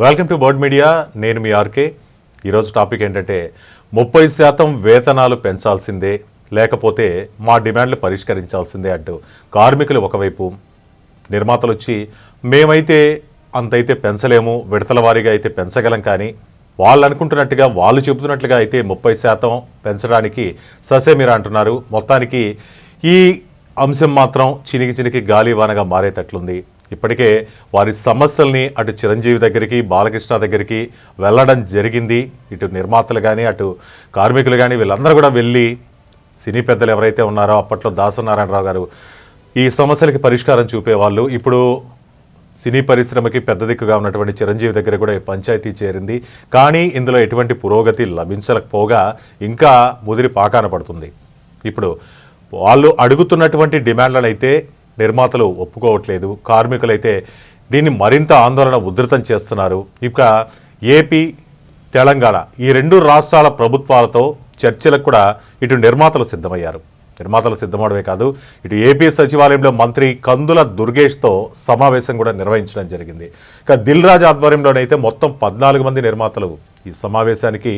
Welcome to bird media నేను మీ RK. ఈరోజు topic ఏంటంటే ముప్పై శాతం వేతనాలు పెంచాల్సిందే లేకపోతే మా డిమాండ్లు పరిష్కరించాల్సిందే అంటూ కార్మికులు ఒకవైపు నిర్మాతలు వచ్చి మేమైతే అంతైతే పెంచలేము విడతల వారీగా అయితే పెంచగలం కానీ వాళ్ళు అనుకుంటున్నట్టుగా వాళ్ళు చెబుతున్నట్లుగా అయితే ముప్పై శాతం పెంచడానికి ససేమిరా అంటున్నారు. మొత్తానికి ఈ అంశం మాత్రం చినికి చినికి గాలివానగా మారేటట్లుంది. ఇప్పటికే వారి సమస్యల్ని అటు చిరంజీవి దగ్గరికి బాలకృష్ణ దగ్గరికి వెళ్ళడం జరిగింది. ఇటు నిర్మాతలు కానీ అటు కార్మికులు కానీ వీళ్ళందరూ కూడా వెళ్ళి సినీ పెద్దలు ఎవరైతే ఉన్నారో అప్పట్లో దాసనారాయణరావు గారు ఈ సమస్యలకి పరిష్కారం చూపేవాళ్ళు. ఇప్పుడు సినీ పరిశ్రమకి పెద్ద దిక్కుగా ఉన్నటువంటి చిరంజీవి దగ్గర కూడా ఈ పంచాయతీ చేరింది. కానీ ఇందులో ఎటువంటి పురోగతి లభించకపోగా ఇంకా ముదిరి పాకాన పడుతుంది. ఇప్పుడు వాళ్ళు అడుగుతున్నటువంటి డిమాండ్లను అయితే నిర్మాతలు ఒప్పుకోవట్లేదు. కార్మికులైతే దీన్ని మరింత ఆందోళన ఉధృతం చేస్తున్నారు. ఇక ఏపీ తెలంగాణ ఈ రెండు రాష్ట్రాల ప్రభుత్వాలతో చర్చలకు కూడా ఇటు నిర్మాతలు సిద్ధమయ్యారు. నిర్మాతలు సిద్ధమవడమే కాదు ఇటు ఏపీ సచివాలయంలో మంత్రి కందుల దుర్గేష్తో సమావేశం కూడా నిర్వహించడం జరిగింది. ఇక దిల్ రాజ్ ఆధ్వర్యంలోనైతే మొత్తం పద్నాలుగు మంది నిర్మాతలు ఈ సమావేశానికి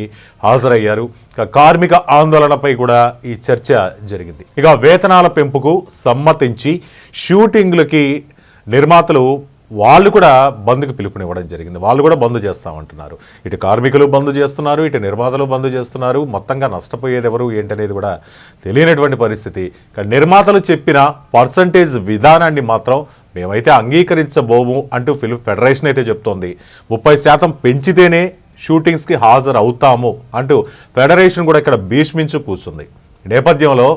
హాజరయ్యారు. ఇక కార్మిక ఆందోళనపై కూడా ఈ చర్చ జరిగింది. ఇక వేతనాల పెంపుకు సమ్మతించి షూటింగ్లకి నిర్మాతలు వాళ్ళు కూడా బంద్కు పిలుపునివ్వడం జరిగింది. వాళ్ళు కూడా బంద్ చేస్తామంటున్నారు. ఇటు కార్మికులు బంద్ చేస్తున్నారు ఇటు నిర్మాతలు బంద్ చేస్తున్నారు. మొత్తంగా నష్టపోయేది ఎవరు ఏంటనేది కూడా తెలియనటువంటి పరిస్థితి. నిర్మాతలు చెప్పిన పర్సంటేజ్ విధానాన్ని మాత్రం మేమైతే అంగీకరించబోము అంటూ ఫిల్మ్ ఫెడరేషన్ అయితే చెప్తోంది. ముప్పై శాతం పెంచితేనే షూటింగ్స్కి హాజరు అవుతాము అంటూ ఫెడరేషన్ కూడా ఇక్కడ భీష్మించు కూర్చుంది. నేపథ్యంలో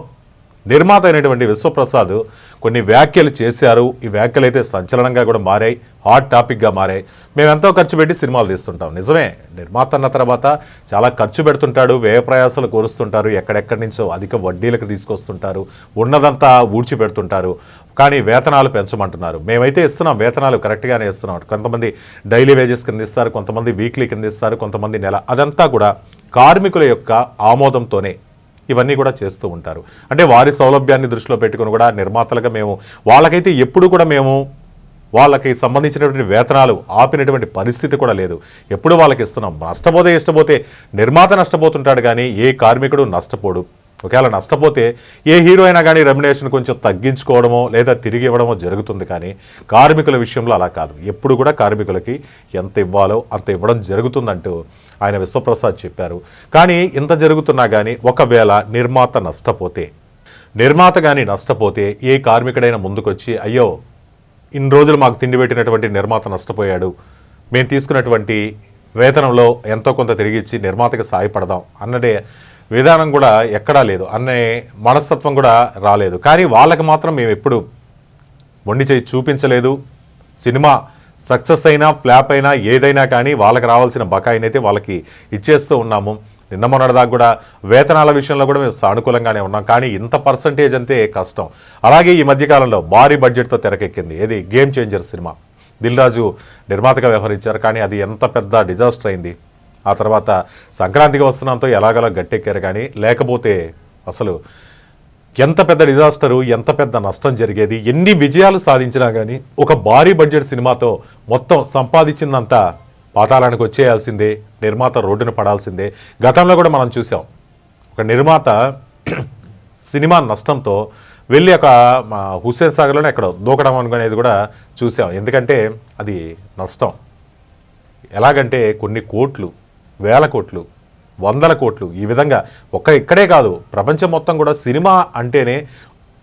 నిర్మాత అయినటువంటి విశ్వప్రసాద్ కొన్ని వ్యాఖ్యలు చేశారు. ఈ వ్యాఖ్యలు అయితే సంచలనంగా కూడా మారాయి హాట్ టాపిక్గా మారాయి. మేము ఎంతో ఖర్చు పెట్టి సినిమాలు తీస్తుంటాం. నిజమే నిర్మాత అన్న తర్వాత చాలా ఖర్చు పెడుతుంటాడు వ్యయ ప్రయాసాలు కోరుస్తుంటారు ఎక్కడెక్కడి నుంచో అధిక వడ్డీలకు తీసుకొస్తుంటారు ఉన్నదంతా ఊడ్చి పెడుతుంటారు. కానీ వేతనాలు పెంచమంటున్నారు. మేమైతే ఇస్తున్నాం వేతనాలు కరెక్ట్గానే ఇస్తున్నాం. కొంతమంది డైలీ వేజెస్ కింద ఇస్తారు కొంతమంది వీక్లీ కింద ఇస్తారు కొంతమంది నెల అదంతా కూడా కార్మికుల యొక్క ఆమోదంతోనే. ఇవన్నీ కూడా చేస్తూ ఉంటారు. అంటే వారి సౌలభ్యాన్ని దృష్టిలో పెట్టుకుని కూడా నిర్మాతలుగా మేము వాళ్ళకైతే ఎప్పుడు కూడా మేము వాళ్ళకి సంబంధించినటువంటి వేతనాలు ఆపినటువంటి పరిస్థితి కూడా లేదు. ఎప్పుడు వాళ్ళకి ఇస్తున్నాం. నష్టపోతే ఇష్టపోతే నిర్మాత నష్టపోతుంటాడు కానీ ఏ కార్మికుడు నష్టపోడు. ఒకవేళ నష్టపోతే ఏ హీరో అయినా కానీ రెమ్యునేషన్ కొంచెం తగ్గించుకోవడమో లేదా తిరిగి ఇవ్వడమో జరుగుతుంది కానీ కార్మికుల విషయంలో అలా కాదు. ఎప్పుడు కూడా కార్మికులకి ఎంత ఇవ్వాలో అంత ఇవ్వడం జరుగుతుందంటూ ఆయన విశ్వప్రసాద్ చెప్పారు. కానీ ఇంత జరుగుతున్నా కానీ ఒకవేళ నిర్మాత నష్టపోతే నిర్మాత కానీ నష్టపోతే ఏ కార్మికుడైనా ముందుకొచ్చి అయ్యో ఇన్ని రోజులు మాకు తిండి పెట్టినటువంటి నిర్మాత నష్టపోయాడు. మేము తీసుకున్నటువంటి వేతనంలో ఎంతో కొంత తిరిగి ఇచ్చి నిర్మాతకి సాయపడదాం అన్నదే విధానం కూడా ఎక్కడా లేదు. అనే మనస్తత్వం కూడా రాలేదు. కానీ వాళ్ళకి మాత్రం మేము ఎప్పుడు మొండి చేయి చూపించలేదు. సినిమా సక్సెస్ అయినా ఫ్లాప్ అయినా ఏదైనా కానీ వాళ్ళకి రావాల్సిన బకాయినైతే వాళ్ళకి ఇచ్చేస్తూ ఉన్నాము. నిన్న మొన్నటిదాకా కూడా వేతనాల విషయంలో కూడా మేము సానుకూలంగానే ఉన్నాం. కానీ ఇంత పర్సంటేజ్ అంతే కష్టం. అలాగే ఈ మధ్యకాలంలో భారీ బడ్జెట్తో తెరకెక్కింది. ఏది? గేమ్ చేంజర్ సినిమా. దిల్ రాజు నిర్మాతగా వ్యవహరించారు. కానీ అది ఎంత పెద్ద డిజాస్టర్ అయింది. ఆ తర్వాత సంక్రాంతికి వస్తున్నాంతో ఎలాగలా గట్టెక్కారు కానీ లేకపోతే అసలు ఎంత పెద్ద డిజాస్టరు ఎంత పెద్ద నష్టం జరిగేది ఎన్ని విజయాలు సాధించినా కానీ ఒక భారీ బడ్జెట్ సినిమాతో మొత్తం సంపాదించిందంతా పాతాళానికి వచ్చేయాల్సిందే నిర్మాత రోడ్డున పడాల్సిందే. గతంలో కూడా మనం చూసాం. ఒక నిర్మాత సినిమా నష్టంతో వెళ్ళి ఒక హుస్సేన్ సాగర్లోనే ఎక్కడో దూకడం అనుకునేది కూడా చూసాం. ఎందుకంటే అది నష్టం. ఎలాగంటే కొన్ని కోట్లు వేల కోట్లు వందల కోట్లు. ఈ విధంగా ఒక్క ఇక్కడే కాదు ప్రపంచం మొత్తం కూడా సినిమా అంటేనే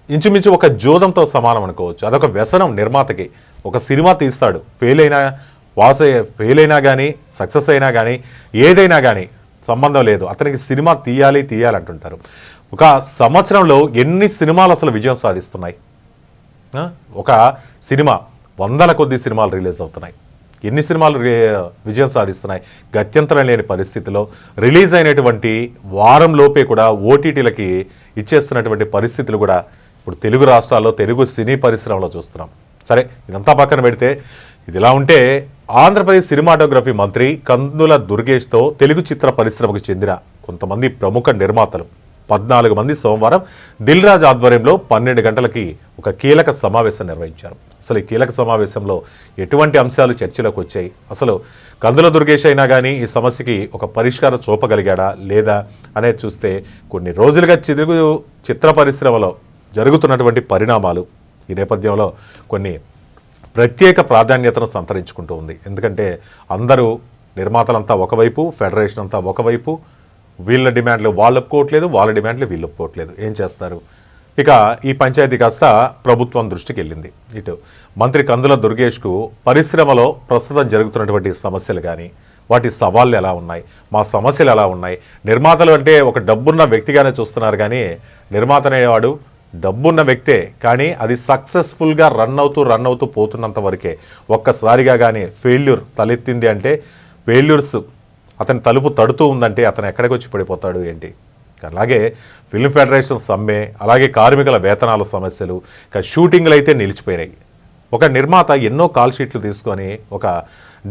ఇంచుమించు ఒక జోదంతో సమానం అనుకోవచ్చు. అదొక వ్యసనం నిర్మాతకి. ఒక సినిమా తీస్తాడు. ఫెయిల్ అయినా వాస్ ఫెయిల్ అయినా కానీ సక్సెస్ అయినా కానీ ఏదైనా కానీ సంబంధం లేదు. అతనికి సినిమా తీయాలి తీయాలి అంటుంటారు ఒక సంవత్సరంలో ఎన్ని సినిమాలు అసలు విజయం సాధిస్తున్నాయి? ఒక సినిమా వందల కొద్ది సినిమాలు రిలీజ్ అవుతున్నాయి. ఎన్ని సినిమాలు రి- విజయం సాధిస్తున్నాయి. గత్యంతరం లేని పరిస్థితిలో రిలీజ్ అయినటువంటి వారం లోపే కూడా ఓటీటీలకి ఇచ్చేస్తున్నటువంటి పరిస్థితులు కూడా ఇప్పుడు తెలుగు రాష్ట్రాల్లో తెలుగు సినీ పరిశ్రమలో చూస్తున్నాం. సరే ఇదంతా పక్కన పెడితే ఇది ఇలా ఉంటే ఆంధ్రప్రదేశ్ సినిమాటోగ్రఫీ మంత్రి కందుల దుర్గేష్తో తెలుగు చిత్ర పరిశ్రమకు చెందిన కొంతమంది ప్రముఖ నిర్మాతలు పద్నాలుగు మంది సోమవారం దిల్రాజ్ ఆధ్వర్యంలో పన్నెండు గంటలకి ఒక కీలక సమావేశం నిర్వహించారు. అసలు ఈ కీలక సమావేశంలో ఎటువంటి అంశాలు చర్చలోకి వచ్చాయి? అసలు కందుల దుర్గేష్ అయినా కానీ ఈ సమస్యకి ఒక పరిష్కారం చూపగలిగాడా లేదా అనేది చూస్తే కొన్ని రోజులుగా చిరుగు చిత్ర పరిశ్రమలో జరుగుతున్నటువంటి పరిణామాలు ఈ నేపథ్యంలో కొన్ని ప్రత్యేక ప్రాధాన్యతను సంతరించుకుంటూ ఉంది. ఎందుకంటే అందరూ నిర్మాతలంతా ఒకవైపు ఫెడరేషన్ అంతా ఒకవైపు వీళ్ళ డిమాండ్లు వాళ్ళు ఒప్పుకోవట్లేదు వాళ్ళ డిమాండ్లు వీళ్ళు ఒప్పుకోవట్లేదు ఏం చేస్తారు? ఇక ఈ పంచాయతీ కాస్త ప్రభుత్వం దృష్టికి వెళ్ళింది. ఇటు మంత్రి కందుల దుర్గేష్కు పరిశ్రమలో ప్రస్తుతం జరుగుతున్నటువంటి సమస్యలు కానీ వాటి సవాళ్ళు ఎలా ఉన్నాయి? మా సమస్యలు ఎలా ఉన్నాయి? నిర్మాతలు అంటే ఒక డబ్బున్న వ్యక్తిగానే చూస్తున్నారు కానీ నిర్మాత అనేవాడు డబ్బున్న వ్యక్తే కానీ అది సక్సెస్ఫుల్గా రన్ అవుతూ రన్ అవుతూ పోతున్నంత వరకే ఒక్కసారిగా కానీ ఫెయిల్యూర్ తలెత్తింది అంటే ఫెయిల్యూర్స్ అతని తలుపు తడుతూ ఉందంటే అతను ఎక్కడికి వచ్చి పడిపోతాడు ఏంటి? అలాగే ఫిల్మ్ ఫెడరేషన్ సమ్మె అలాగే కార్మికుల వేతనాల సమస్యలు ఇక షూటింగ్లు అయితే నిలిచిపోయినాయి. ఒక నిర్మాత ఎన్నో కాల్ షీట్లు తీసుకొని ఒక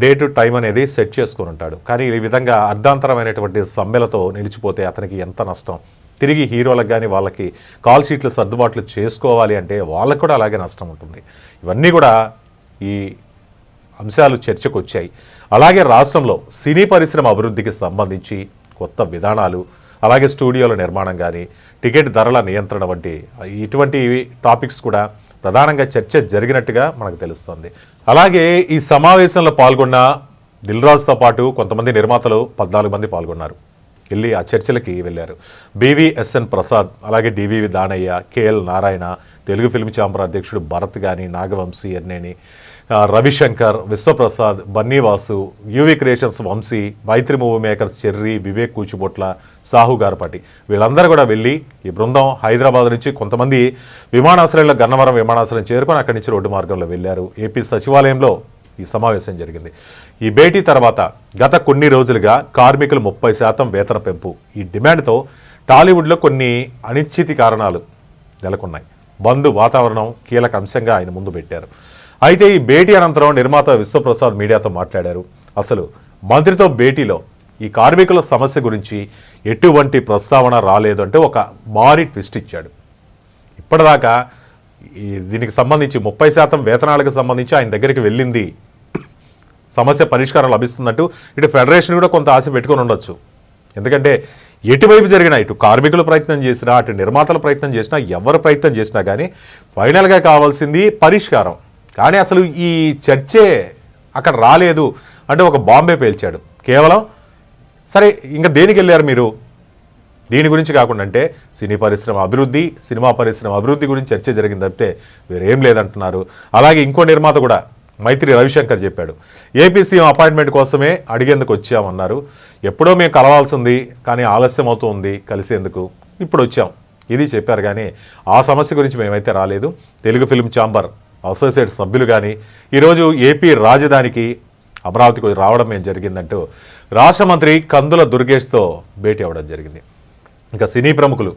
డే టు టైం అనేది సెట్ చేసుకొని ఉంటాడు. కానీ ఈ విధంగా అర్ధాంతరమైనటువంటి సమ్మెలతో నిలిచిపోతే అతనికి ఎంత నష్టం? తిరిగి హీరోలకు కానీ వాళ్ళకి కాల్ షీట్లు సర్దుబాట్లు చేసుకోవాలి అంటే వాళ్ళకు కూడా అలాగే నష్టం ఉంటుంది. ఇవన్నీ కూడా ఈ అంశాలు చర్చకు వచ్చాయి అలాగే రాష్ట్రంలో సినీ పరిశ్రమ అభివృద్ధికి సంబంధించి కొత్త విధానాలు అలాగే స్టూడియోల నిర్మాణం కానీ టికెట్ ధరల నియంత్రణ వంటి ఇటువంటి టాపిక్స్ కూడా ప్రధానంగా చర్చ జరిగినట్టుగా మనకు తెలుస్తుంది. అలాగే ఈ సమావేశంలో పాల్గొన్న దిల్రాజ్తో పాటు కొంతమంది నిర్మాతలు పద్నాలుగు మంది పాల్గొన్నారు. వెళ్ళి ఆ చర్చలకి వెళ్ళారు. బీవీఎస్ఎన్ ప్రసాద్ అలాగే DVV Danayya KL Narayana Telugu film chamber అధ్యక్షుడు భరత్ కానీ Nagavamsi Enneni Ravishankar Vishwaprasad Bunnyvasu UV creations Vamsi Mythri movie makers Cherry Vivek Kuchibhotla Sahu Garapati. వీళ్ళందరూ కూడా వెళ్ళి ఈ బృందం హైదరాబాద్ నుంచి కొంతమంది విమానాశ్రయంలో గన్నవరం విమానాశ్రయం చేరుకొని అక్కడి నుంచి రోడ్డు మార్గంలో వెళ్ళారు. ఏపీ సచివాలయంలో ఈ సమావేశం జరిగింది. ఈ భేటీ తర్వాత గత కొన్ని రోజులుగా కార్మికులు ముప్పై శాతం వేతన పెంపు. ఈ డిమాండ్తో టాలీవుడ్లో కొన్ని అనిశ్చితి కారణాలు నెలకొన్నాయి. బంద్ వాతావరణం కీలక అంశంగా ఆయన ముందు పెట్టారు. అయితే ఈ భేటీ అనంతరం నిర్మాత విశ్వప్రసాద్ మీడియాతో మాట్లాడారు. అసలు మంత్రితో భేటీలో ఈ కార్మికుల సమస్య గురించి ఎటువంటి ప్రస్తావన రాలేదు అంటే ఒక భారీ ట్విస్ట్ ఇచ్చాడు. ఇప్పటిదాకా దీనికి సంబంధించి ముప్పై శాతం వేతనాలకు సంబంధించి ఆయన దగ్గరికి వెళ్ళింది. సమస్య పరిష్కారం లభిస్తున్నట్టు ఇటు ఫెడరేషన్ కూడా కొంత ఆశ పెట్టుకొని ఉండొచ్చు. ఎందుకంటే ఎటువైపు జరిగినా ఇటు కార్మికులు ప్రయత్నం చేసినా అటు నిర్మాతలు ప్రయత్నం చేసినా ఎవరు ప్రయత్నం చేసినా కానీ ఫైనల్గా కావాల్సింది పరిష్కారం. కానీ అసలు ఈ చర్చే అక్కడ రాలేదు అంటే ఒక బాంబే పేల్చాడు. కేవలం సరే ఇంకా దేనికి వెళ్ళారు మీరు? దీని గురించి కాకుండా అంటే సినీ పరిశ్రమ అభివృద్ధి సినిమా పరిశ్రమ అభివృద్ధి గురించి చర్చ జరిగింది తప్పితే వేరేం లేదంటున్నారు. అలాగే ఇంకో నిర్మాత కూడా మైత్రి రవిశంకర్ చెప్పాడు. ఏపీ సీఎం అపాయింట్మెంట్ కోసమే అడిగేందుకు వచ్చామన్నారు. ఎప్పుడో మేము కలవాల్సి ఉంది కానీ ఆలస్యం అవుతూ ఉంది కలిసేందుకు ఇప్పుడు వచ్చాం. ఇది చెప్పారు కానీ ఆ సమస్య గురించి మేమైతే రాలేదు. తెలుగు ఫిల్మ్ ఛాంబర్ అసోసియేట్ సభ్యులు కానీ ఈరోజు ఏపీ రాజధానికి అమరావతికి రావడం ఏం జరిగిందంటూ రాష్ట్ర మంత్రి కందుల దుర్గేష్తో భేటీ అవ్వడం జరిగింది. ఇంకా సినీ ప్రముఖులు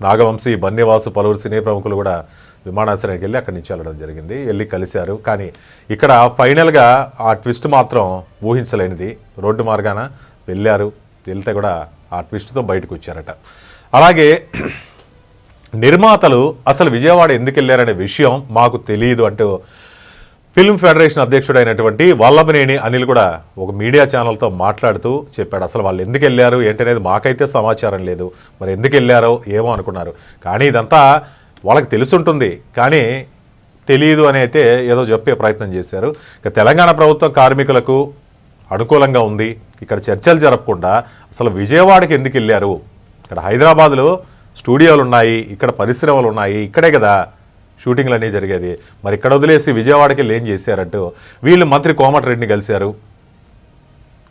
నాగవంశీ బన్నివాసు పలువురు సినీ ప్రముఖులు కూడా విమానాశ్రయానికి వెళ్ళి అక్కడి నుంచి వెళ్ళడం జరిగింది. వెళ్ళి కలిశారు. కానీ ఇక్కడ ఫైనల్గా ఆ ట్విస్ట్ మాత్రం ఊహించలేనిది. రోడ్డు మార్గాన వెళ్ళారు. వెళ్తే కూడా ఆ ట్విస్ట్తో బయటకు వచ్చారట. అలాగే నిర్మాతలు అసలు విజయవాడ ఎందుకు వెళ్ళారనే విషయం మాకు తెలియదు అంటూ ఫిల్మ్ ఫెడరేషన్ అధ్యక్షుడైనటువంటి వల్లభనేని అనిల్ కూడా ఒక మీడియా ఛానల్తో మాట్లాడుతూ చెప్పాడు అసలు వాళ్ళు ఎందుకు వెళ్ళారు ఏంటనేది మాకైతే సమాచారం లేదు. మరి ఎందుకు వెళ్ళారో ఏమో అనుకున్నారు. కానీ ఇదంతా వాళ్ళకి తెలుసుంటుంది. కానీ తెలియదు అని అయితే ఏదో చెప్పే ప్రయత్నం చేశారు. ఇక తెలంగాణ ప్రభుత్వం కార్మికులకు అనుకూలంగా ఉంది. ఇక్కడ చర్చలు జరపకుండా అసలు విజయవాడకి ఎందుకు వెళ్ళారు ఇక్కడ హైదరాబాద్లో స్టూడియోలు ఉన్నాయి ఇక్కడ పరిశ్రమలు ఉన్నాయి ఇక్కడే కదా షూటింగ్లు అనేవి జరిగేది. మరి ఇక్కడ వదిలేసి విజయవాడకి వెళ్ళి ఏం చేశారంటూ వీళ్ళు మంత్రి కోమటిరెడ్డిని కలిశారు.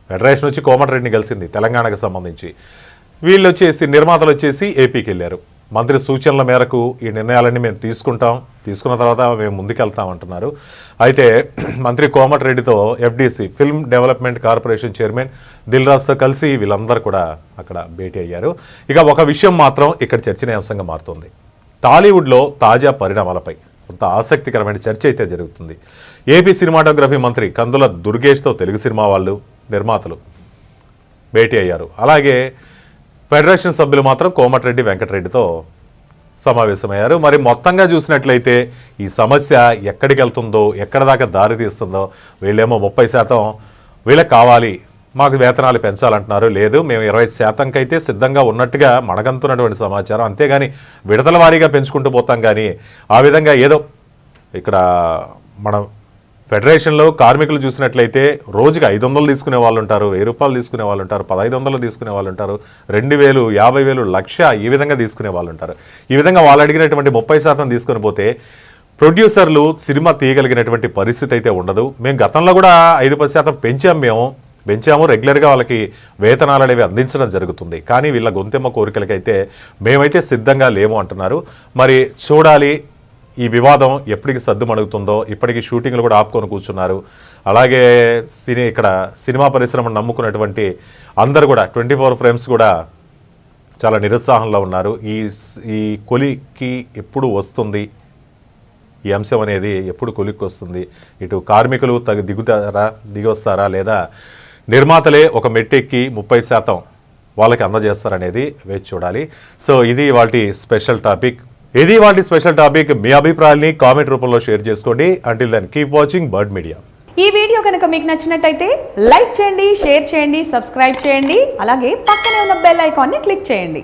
ఫెడరేషన్ వచ్చి కోమటిరెడ్డిని కలిసింది తెలంగాణకు సంబంధించి. వీళ్ళు వచ్చేసి నిర్మాతలు వచ్చేసి ఏపీకి వెళ్ళారు. మంత్రి సూచనల మేరకు ఈ నిర్ణయాలన్నీ మేము తీసుకుంటాం. తీసుకున్న తర్వాత మేము ముందుకెళ్తాం అంటున్నారు. అయితే మంత్రి కోమటిరెడ్డితో FDC film development corporation chairman Dil రాజ్తో కలిసి వీళ్ళందరూ కూడా అక్కడ భేటీ అయ్యారు. ఇక ఒక విషయం మాత్రం ఇక్కడ చర్చనీయాంశంగా మారుతుంది. టాలీవుడ్లో తాజా పరిణామాలపై కొంత ఆసక్తికరమైన చర్చ అయితే జరుగుతుంది. ఏపీ సినిమాటోగ్రఫీ మంత్రి కందుల దుర్గేష్తో తెలుగు సినిమా వాళ్ళు నిర్మాతలు భేటీ అయ్యారు. అలాగే ఫెడరేషన్ సభ్యులు మాత్రం కోమటిరెడ్డి వెంకటరెడ్డితో సమావేశమయ్యారు. మరి మొత్తంగా చూసినట్లయితే ఈ సమస్య ఎక్కడికి వెళ్తుందో ఎక్కడ దాకా దారి తీస్తుందో వీళ్ళేమో ముప్పై శాతం వీళ్ళకి కావాలి మాకు వేతనాలు పెంచాలంటున్నారు. లేదు మేము ఇరవై శాతంకైతే సిద్ధంగా ఉన్నట్టుగా మనగంతున్నటువంటి సమాచారం. అంతేగాని విడతల వారీగా పెంచుకుంటూ పోతాం కానీ ఆ విధంగా ఏదో ఇక్కడ మనం ఫెడరేషన్లో కార్మికులు చూసినట్లయితే రోజుకి ఐదు వందలు తీసుకునే వాళ్ళు ఉంటారు వెయ్యి రూపాయలు తీసుకునే వాళ్ళు ఉంటారు పదహైదు వందలు తీసుకునే వాళ్ళు ఉంటారు రెండు వేలు యాభై వేలు లక్ష ఈ విధంగా తీసుకునే వాళ్ళు ఉంటారు. ఈ విధంగా వాళ్ళు అడిగినటువంటి ముప్పై శాతం తీసుకొని పోతే ప్రొడ్యూసర్లు సినిమా తీయగలిగినటువంటి పరిస్థితి అయితే ఉండదు. మేము గతంలో కూడా ఐదు పది శాతం పెంచాం మేము. పెంచాము రెగ్యులర్గా వాళ్ళకి వేతనాలు అనేవి అందించడం జరుగుతుంది. కానీ వీళ్ళ గొంతెమ్మ కోరికలకైతే మేమైతే సిద్ధంగా లేము అంటున్నారు. మరి చూడాలి ఈ వివాదం ఎప్పటికి సద్దుమణుగుతుందో ఇప్పటికి షూటింగ్లు కూడా ఆపుకొని కూర్చున్నారు. అలాగే సినీ ఇక్కడ సినిమా పరిశ్రమను నమ్ముకున్నటువంటి అందరు కూడా ట్వంటీ ఫోర్ ఫ్రేమ్స్ కూడా చాలా నిరుత్సాహంలో ఉన్నారు. ఈ స్- ఈ కొలికి ఎప్పుడు వస్తుంది? ఈ అంశం అనేది ఎప్పుడు కొలిక్కి వస్తుంది? ఇటు కార్మికులు తగు దిగుతారా దిగొస్తారా లేదా నిర్మాతలే ఒక మెట్టెక్కి ముప్పై శాతం వాళ్ళకి అందజేస్తారనేది వేచి చూడాలి. సో ఇది వాటి స్పెషల్ టాపిక్. ఇది వాటి స్పెషల్ టాపిక్. మీ అభిప్రాయాల్ని కామెంట్ రూపంలో షేర్ చేసుకోండి. Until then keep watching Bird Media ఈ వీడియో కనుక మీకు నచ్చినట్టయితే లైక్ చేయండి షేర్ చేయండి సబ్స్క్రైబ్ చేయండి. అలాగే పక్కనే ఉన్న బెల్ ఐకాన్ని క్లిక్ చేయండి.